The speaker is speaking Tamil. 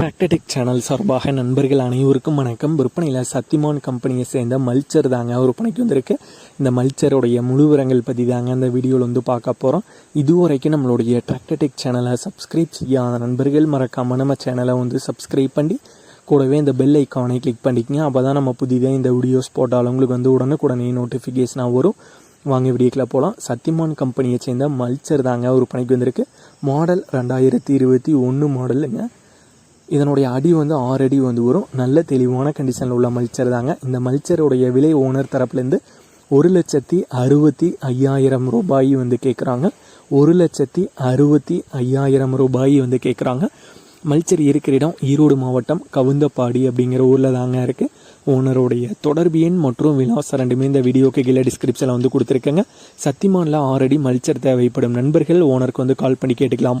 டிராக்டர்டெக் சேனல் சார்பாக நண்பர்கள் அனைவருக்கும் வணக்கம். விற்பனையில் சத்திமான் கம்பெனியை சேர்ந்த மல்ச்சர் தாங்க விற்பனைக்கு வந்திருக்கு. இந்த மல்ச்சருடைய முழு விவரங்கள் பற்றி தாங்க அந்த வீடியோவில் வந்து பார்க்க போகிறோம் இதுவரைக்கும் நம்மளுடைய ட்ராக்டடிக் சேனலை சப்ஸ்கிரைப் செய்யாத நண்பர்கள் மறக்காமல் நம்ம சேனலை வந்து சப்ஸ்கிரைப் பண்ணி கூடவே இந்த பெல் ஐக்கானை கிளிக் பண்ணிக்கங்க. அப்போ தான் நம்ம புதிதாக இந்த வீடியோஸ் போட்டாலும் உங்களுக்கு வந்து உடனுக்குடனே நோட்டிஃபிகேஷனாக வரும். வாங்க வீடியோக்கில் போகலாம் சத்தியமான் கம்பெனியை சேர்ந்த மல்ச்சர் தாங்க ஒரு பணிக்கு வந்திருக்கு. மாடல் ரெண்டாயிரத்தி இருபத்தி ஒன்று மாடலுங்க இதனுடைய அடி வந்து ஆறு அடி வந்து வரும். நல்ல தெளிவான கண்டிஷனில் உள்ள மல்ச்சர் தாங்க. இந்த மல்ச்சருடைய விலை ஓனர் தரப்புலேருந்து ஒரு லட்சத்தி அறுபத்தி ஐயாயிரம் ரூபாய் வந்து கேட்குறாங்க ஒரு லட்சத்தி அறுபத்தி ஐயாயிரம் ரூபாய் வந்து கேட்குறாங்க மல்ச்சர் இருக்கிற இடம் ஈரோடு மாவட்டம் கவுந்தப்பாடி அப்படிங்கிற ஊரில் தாங்க இருக்குது ஓனருடைய தொடர்பு எண் மற்றும் விலாசம் ரெண்டுமே இந்த வீடியோக்கு கீழே டிஸ்கிரிப்ஷனில் வந்து கொடுத்துருக்கேங்க. சத்திமானில் ஆல்ரெடி மல்ச்சர் தேவைப்படும். நண்பர்கள் ஓனருக்கு வந்து கால் பண்ணி கேட்டுக்கலாம்.